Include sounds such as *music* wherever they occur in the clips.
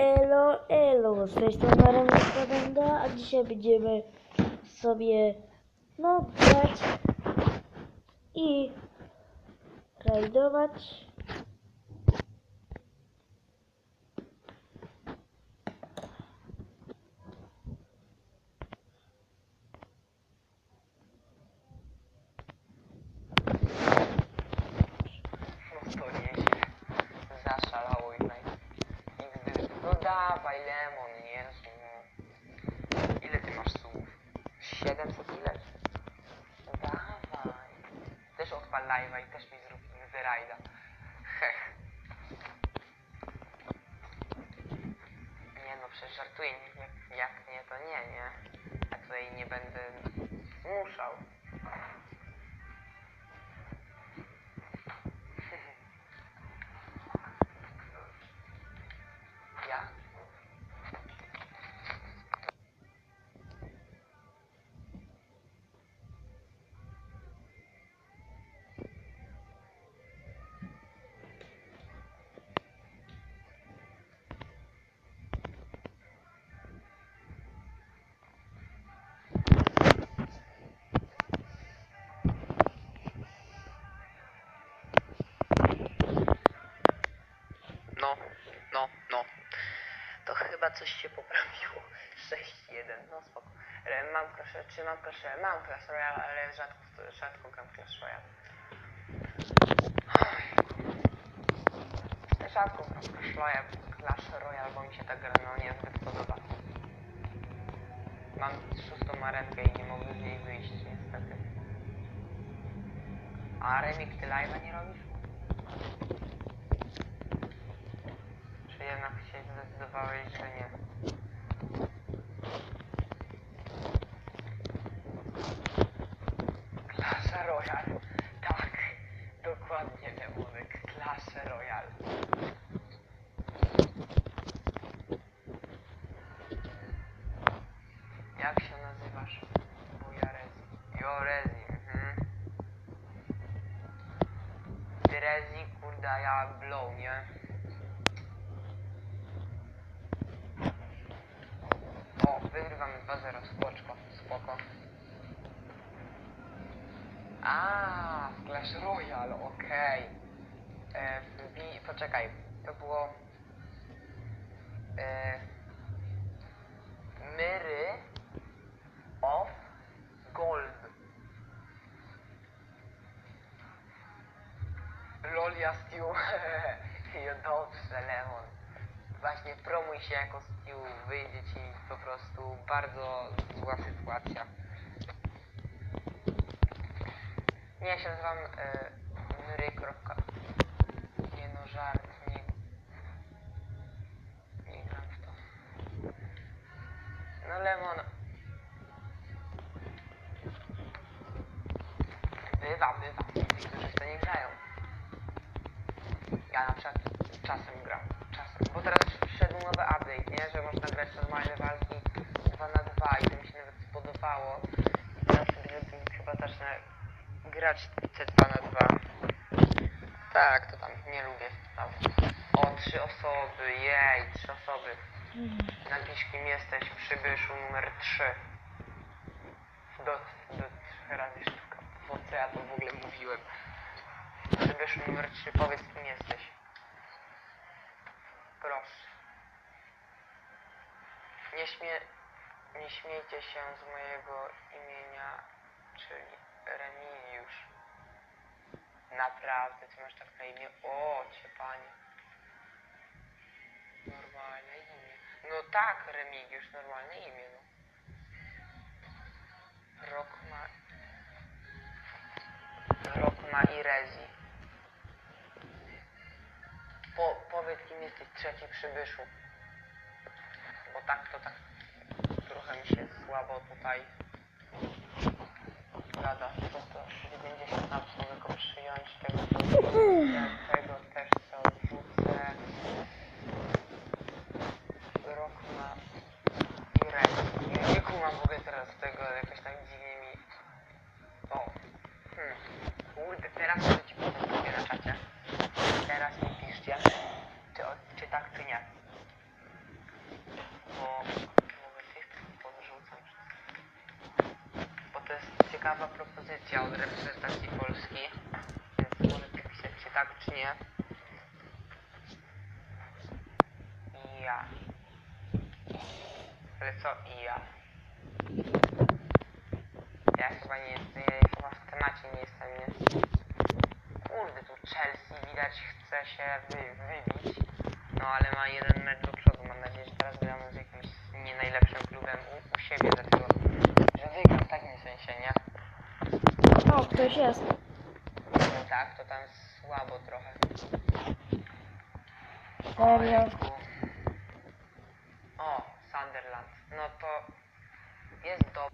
Elo, elo, z tej strony Benda, a dzisiaj będziemy sobie no grać i rajdować. No to nieźle. Zaszalało i naj... I gdy... No dawaj, Lemon, Jezu, no. Ile ty masz słów? 700 ile? No dawaj. Też odpal live'a i też mi zrób zerajda. Hech. Nie no, przecież żartuję, nie, jak, jak nie, to nie, nie. Tutaj nie będę zmuszał. Coś się poprawiło. *laughs* 6-1, no spoko. Mam klaszę, czy mam klaszę? Mam Clash Royale, ale rzadko, rzadko gram Clash Royale. Rzadko gram Clash Royale, Clash Royale, bo mi się ta gra no niezbyt podoba. Mam szóstą arenkę i nie mogę z niej wyjść, niestety. A Remik, ty live'a nie robisz? Czy jednak się zdecydowałeś, że nie? Klasa Royal. Tak, dokładnie, Demonek. Klasa Royal. Jak się nazywasz? Bujarezi. Jorezi, mhm. Ty Rezi, kurde, a ja blow, nie? O, wygrywamy 2-0, spoczko, spoko. A, Clash Royale, okej. E, wbi- Poczekaj, to było... E, Myry się jako Stew, wyjdzie ci po prostu bardzo zła sytuacja. Ja się nazywam Myry. kropka. Nie no, żart, nie... Nie gram w to. No Lemon. Bywa, bywa. Niektórzy w to nie grają. Ja na przykład czasem gram. Czasem. Bo teraz wszedł nowy update, nie? Że można grać normalne walki 2 na 2 i to mi się nawet spodobało. I teraz sobie chyba zacznę grać te 2 na 2. Tak, to tam nie lubię. Tam. O, trzy osoby, jej, trzy osoby. Napisz kim jesteś, przybyszu numer 3. Do, do trzech razy sztuka. Po co ja to w ogóle mówiłem? Przybyszu numer 3, powiedz kim jesteś. Proszę. Nie, śmie, nie śmiejcie się z mojego imienia, czyli Remigiusz. Naprawdę, ty masz tak na imię? O, cię panie. Normalne imię. No tak, Remigiusz, normalne imię, no. Rok ma... Rok ma i. Po, powiedz kim jesteś trzeci przybyszu. Bo tak to tak trochę mi się słabo tutaj gada. To to 90 na tylko przyjąć tego, tego też co odrzucę. Rok ma i. Nie, nie kumam w ogóle teraz tego, jakoś tak dziwnie mi... O. Hmm. Kurde, teraz może ci powiem na czacie. Teraz mi piszcie, czy, czy tak, czy nie. Ciekawa propozycja od reprezentacji Polski. Więc możecie pisać czy tak czy nie. I ja. Ale co i ja? Ja chyba nie jestem, ja chyba w temacie nie jestem, nie? Kurde, tu Chelsea widać chce się wy, wybić. No ale ma jeden mecz do przodu. Mam nadzieję, że teraz gramy z jakimś nie najlepszym klubem u, u siebie, dlatego że wygram w takim sensie, nie? O, ktoś jest. No tak, to tam słabo trochę. Serio. O, Sunderland. No to jest do.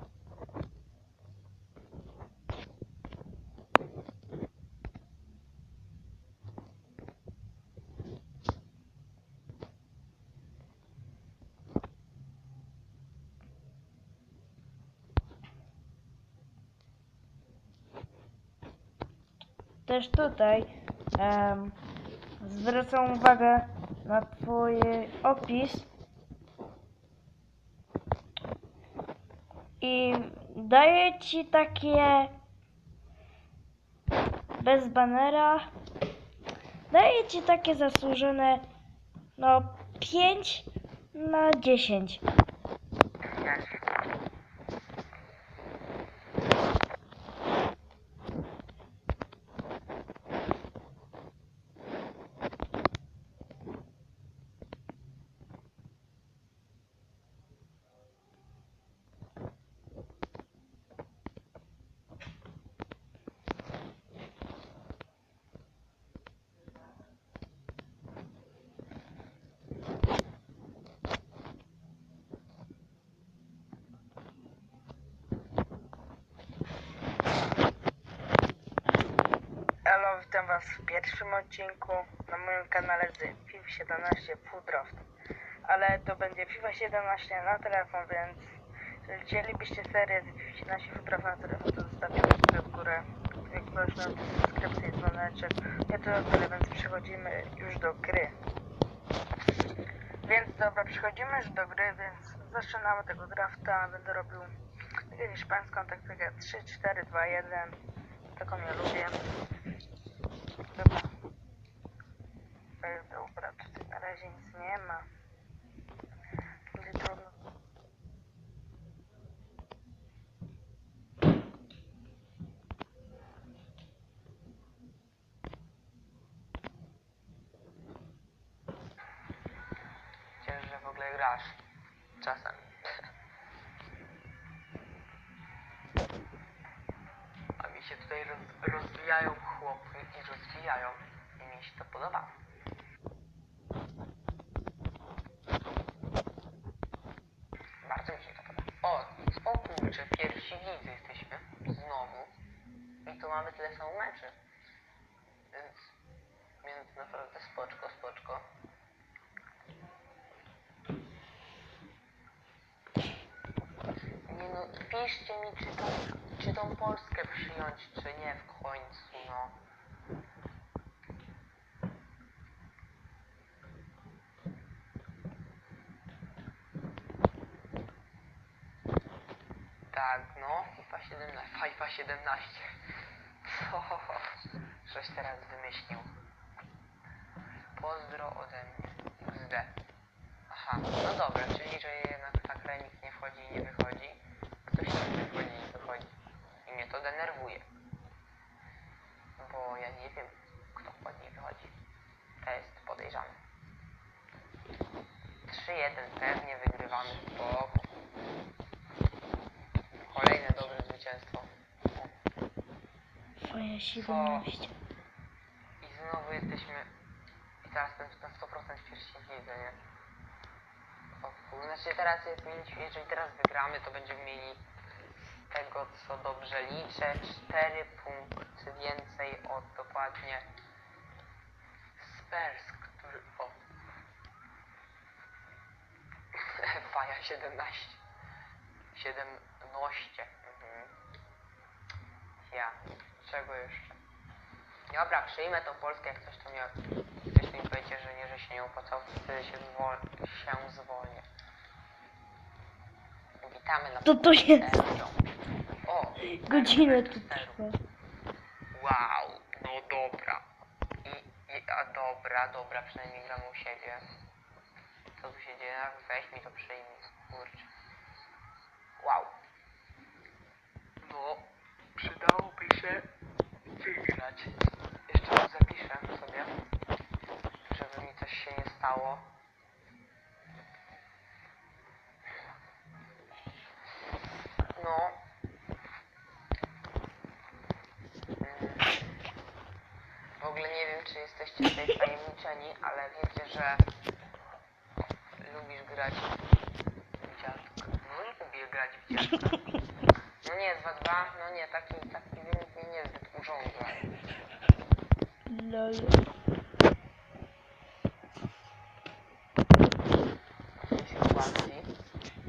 Też tutaj em, zwracam uwagę na twój opis. I daję ci takie bez banera daję ci takie zasłużone no 5 na 10 Jest. Halo, Was w pierwszym odcinku na moim kanale z FIFA 17 Foodroft. Ale to będzie FIFA 17 na telefon, więc jeżeli chcielibyście serię z FIFA 17 Foodroft na telefon, to zostawcie łapkę w górę. Jak ktoś na subskrypcję i dzwoneczek. Ja to tyle, więc przechodzimy już do gry. Więc dobra, przechodzimy już do gry, więc zaczynamy tego drafta. Będę robił hiszpańską taktykę 3, 4, 2, 1. Taką ja lubię. Dobra. Ej, Dobra, tutaj na razie nic nie ma. Będzie trudno. Cieszę, że w ogóle grasz. Czasem. A mi się tutaj roz, rozwijają chłopy i rozwijają. I mi się to podoba. Bardzo mi się to podoba. O, o kurczę, pierwsi widzy jesteśmy. Znowu. Mamy tyle samo meczy. Więc, więc naprawdę spoczko, spoczko. Nie no, piszcie mi, czy tą, czy tą Polskę przyjąć, czy nie w końcu, no. Tak, no, FIFA 17, FIFA 17. Co? Coś teraz wymyślił. Pozdro ode mnie. XD. Aha, no dobra, czyli że jednak tak remix nie wchodzi i nie wychodzi. Ktoś inny wchodzi i wychodzi. I mnie to denerwuje. Bo ja nie wiem, kto wchodzi i wychodzi. To jest podejrzane. 3-1 pewnie wygrywamy. Spoko. Kolejne dobre zwycięstwo. Twoje 17 I znowu jesteśmy... I teraz ten na 100% pierwsi widzę, nie? O kurde, znaczy teraz jest mieć, jeżeli teraz wygramy, to będziemy mieli z tego co dobrze liczę 4 punkty więcej od dokładnie Spurs, który o Faja 17 17 mhm. Ja, czego jeszcze? Dobra, przyjmę tą Polskę, jak coś to mnie... Ktoś mi powiecie, że nie, że się nie opłacało, to wtedy się, zwol... się zwolnię. Witamy na To to jest. O, Godzinę tu trwa. Wow, no dobra. I, i a dobra, dobra, przynajmniej gram u siebie. Co tu się dzieje? Weź mi to przyjmij, kurczę. Wow. No, przydałoby się wygrać. Jeszcze raz zapiszę sobie, żeby mi coś się nie stało. No. W ogóle nie wiem, czy jesteście tutaj wtajemniczeni, ale wiecie, że lubisz grać w dziadka. No lubię grać w dziadka. No nie, 2-2, no nie, taki, taki wynik mnie niezbyt urządza. Lol.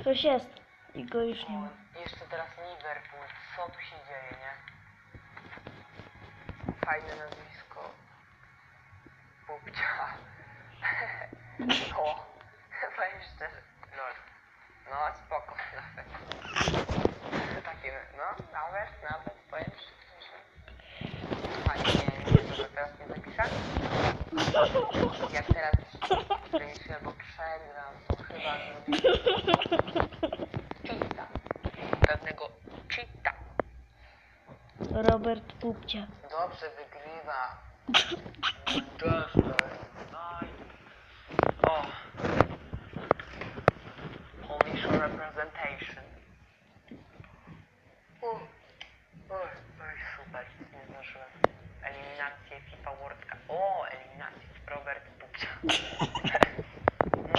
Coś jest. I go już nie O, ma. jeszcze teraz Liverpool, co tu się dzieje, nie? Fajne nazwisko. Pupcia. No, powiem szczerze, lol. No, spoko nawet. Takie, no, nawet, nawet, powiem szczerze. Fajnie, nie, że zapiszę? *laughs* Jak teraz wyjdzie albo przegram, to chyba cheata. Pewnego cheata. Robert Pupcia. Dobrze wygrywa. Dobrze. O. Polish representation. O. O, no i super. Nie zdążyłem. Eliminację FIFA World O, eliminację. Robert Pupcia. *laughs*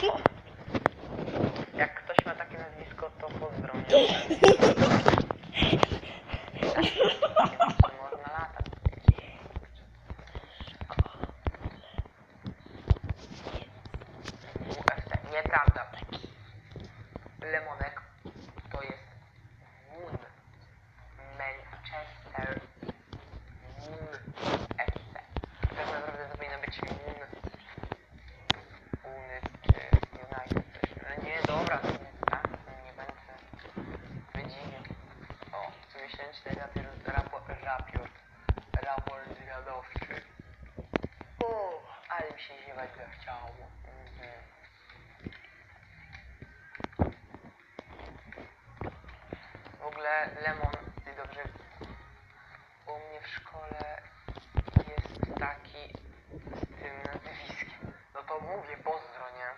No. Jak ktoś ma takie nazwisko, to pozdro mnie. Można latać. UFC. Nieprawda. Lemonek to jest Moon. Manchester Moon FC. Tak naprawdę to powinno być Moon. Uny czy United. Coś. No nie, dobra, to nie, tak, nie będę wydziwił. O, co miesięczny raport, raport, raport, raport zwiadowczy. O, ale mi się ziewać zachciało. Mhm. W ogóle Lemon, ty dobrze u mnie w szkole jest taki z tym nazwiskiem. No to mówię pozdro, nie?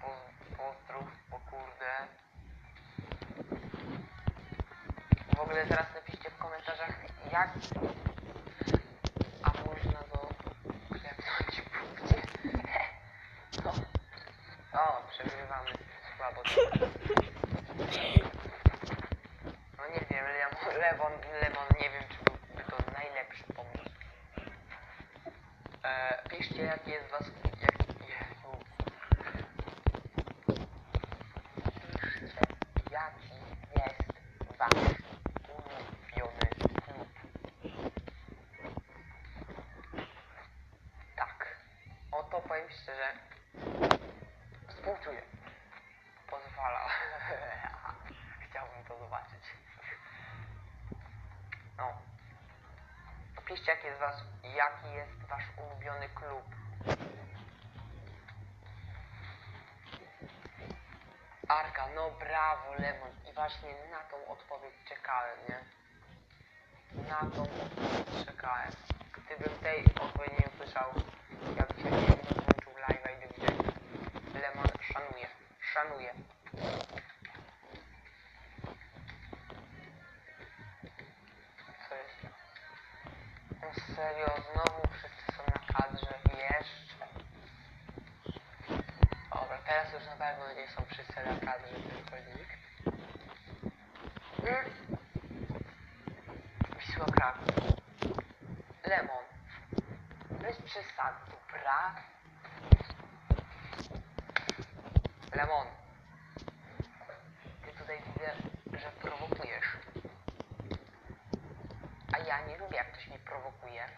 Poz, pozdrów, o kurde. W ogóle teraz napiszcie w komentarzach, jak... A można go klepnąć w punkcie? No. O, przegrywamy słabo. No nie wiem, Lemon, Lemon, Lemon nie wiem, czy byłby to najlepszy pomysł. E, piszcie, jaki jest was... Jak, Jezu. Piszcie, jaki jest wasz ulubiony klub. Tak. Oto powiem szczerze. Współczuję. Pozwala. Chciałbym to zobaczyć. No. Piszcie, jaki jest, was, jaki jest wasz ulubiony klub. Arka, no brawo, Lemon. I właśnie na tą odpowiedź czekałem, nie? Na tą odpowiedź czekałem. Gdybym tej odpowiedzi nie usłyszał, ja bym się nie włączył live'a i do widzenia. Lemon, szanuję, szanuję. Co jest? No serio, znowu wszyscy są na kadrze, jeszcze. Dobra, teraz już na pewno nie są wszyscy na kadrze, tylko nikt. Mm. Wisła Kraków. Lemon. Bez przesady, dobra? Lemon. Ty tutaj widzę, że prowokujesz. A ja nie lubię, jak ktoś mnie prowokuje.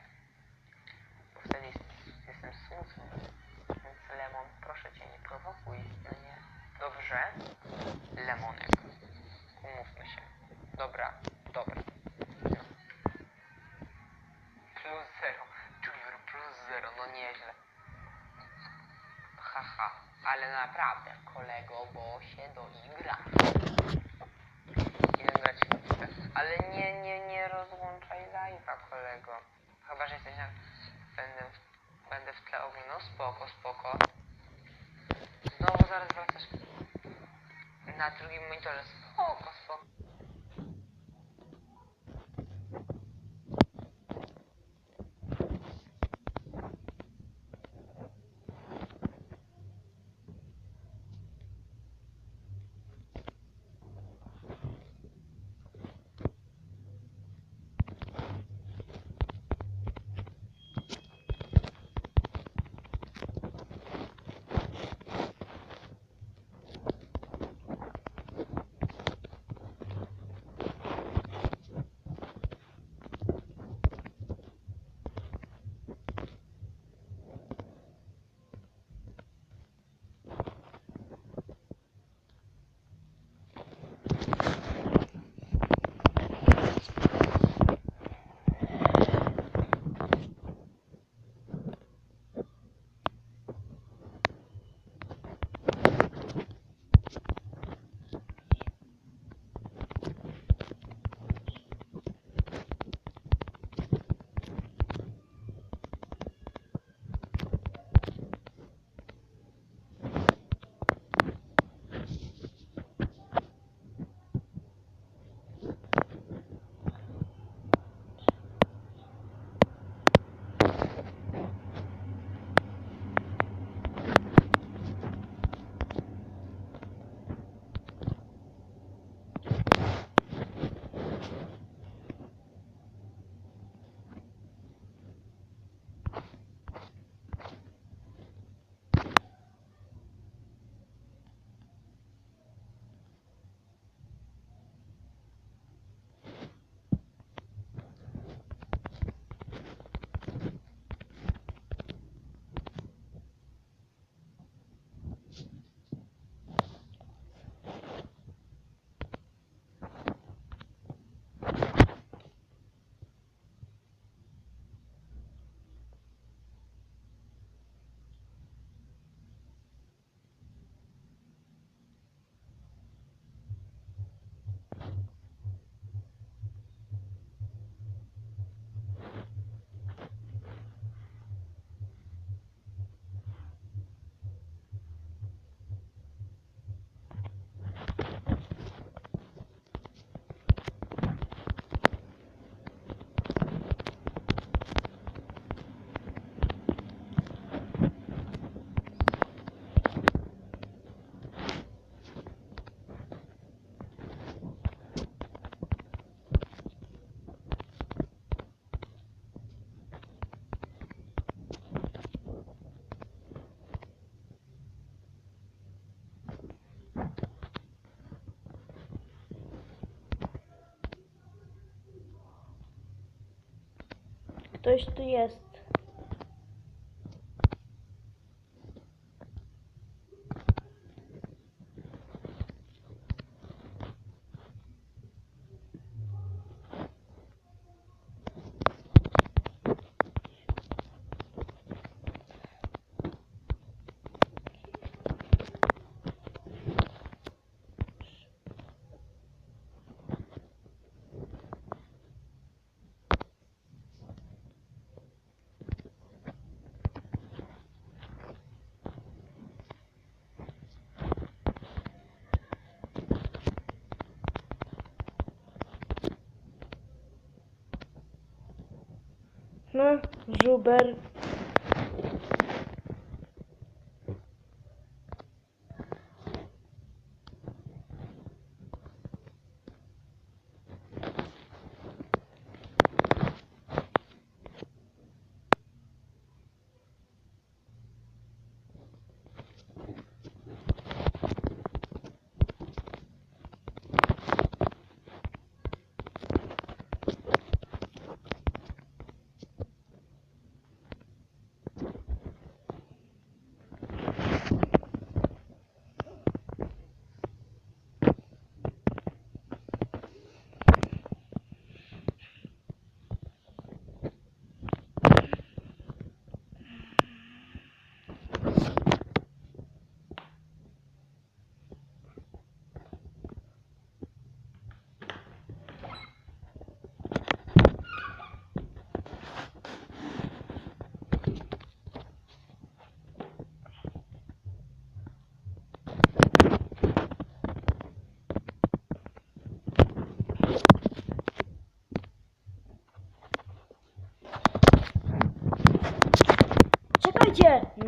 Ktoś tu jest. No,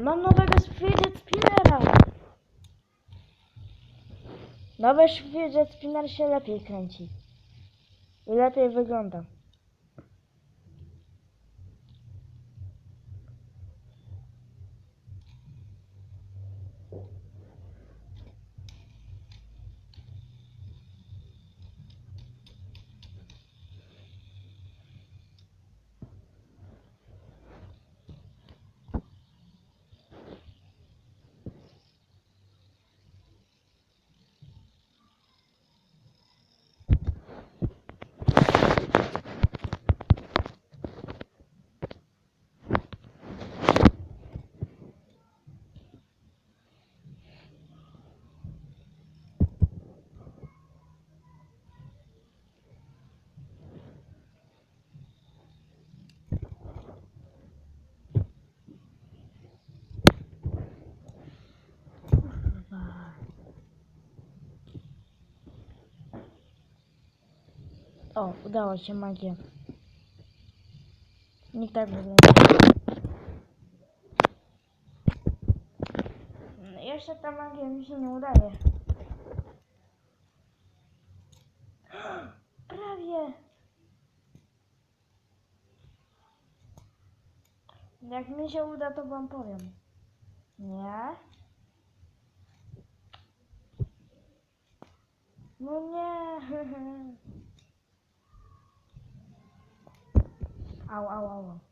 Mam nowego fidget spinnera. Nowy fidget spinner się lepiej kręci. I lepiej wygląda. O, udało się magia. Nikt tak wygląda. No, Jeszcze ta magia mi się nie udaje. *gasps* Prawie. Jak mi się uda, to wam powiem. Nie? Au, au, au. Piłeś?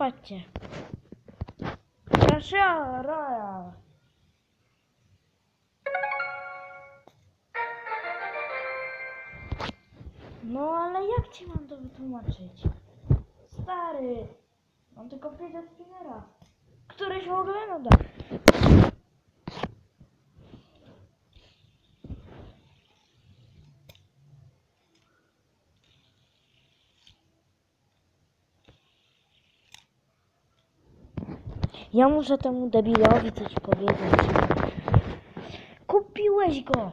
No patrzcie. Proszę, Royal. No ale jak ci mam to wytłumaczyć? Stary, mam tylko fidget spinnera, który się w ogóle nada. Ja muszę temu debilowi coś powiedzieć. Kupiłeś go!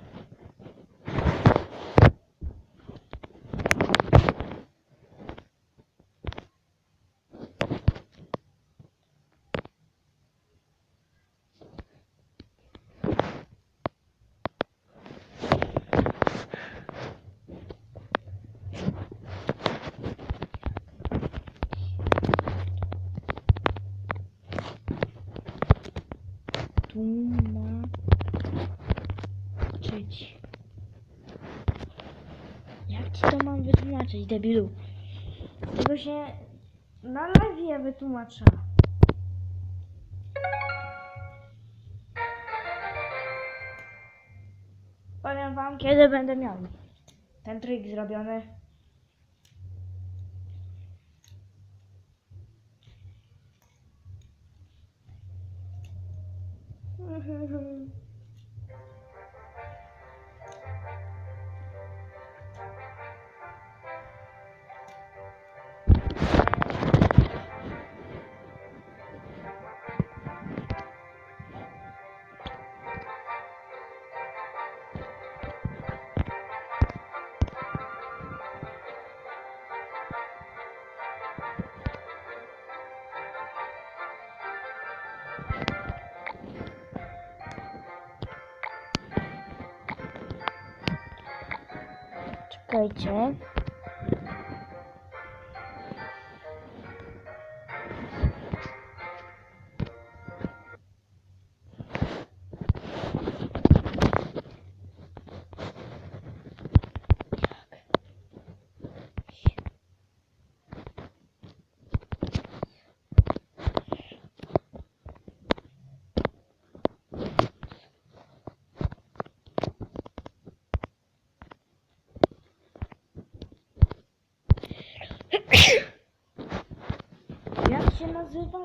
Tłumaczyć. Jak ci to mam wytłumaczyć, debilu? Tego się na live wytłumacza. Powiem wam, kiedy będę miał ten trik zrobiony. koyacağım.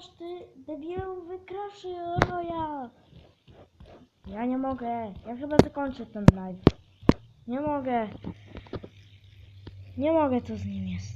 Nazywasz ty, debilu, wykraszy roja? Ja nie mogę. Ja chyba zakończę ten live. Nie mogę. Nie mogę, co z nim jest.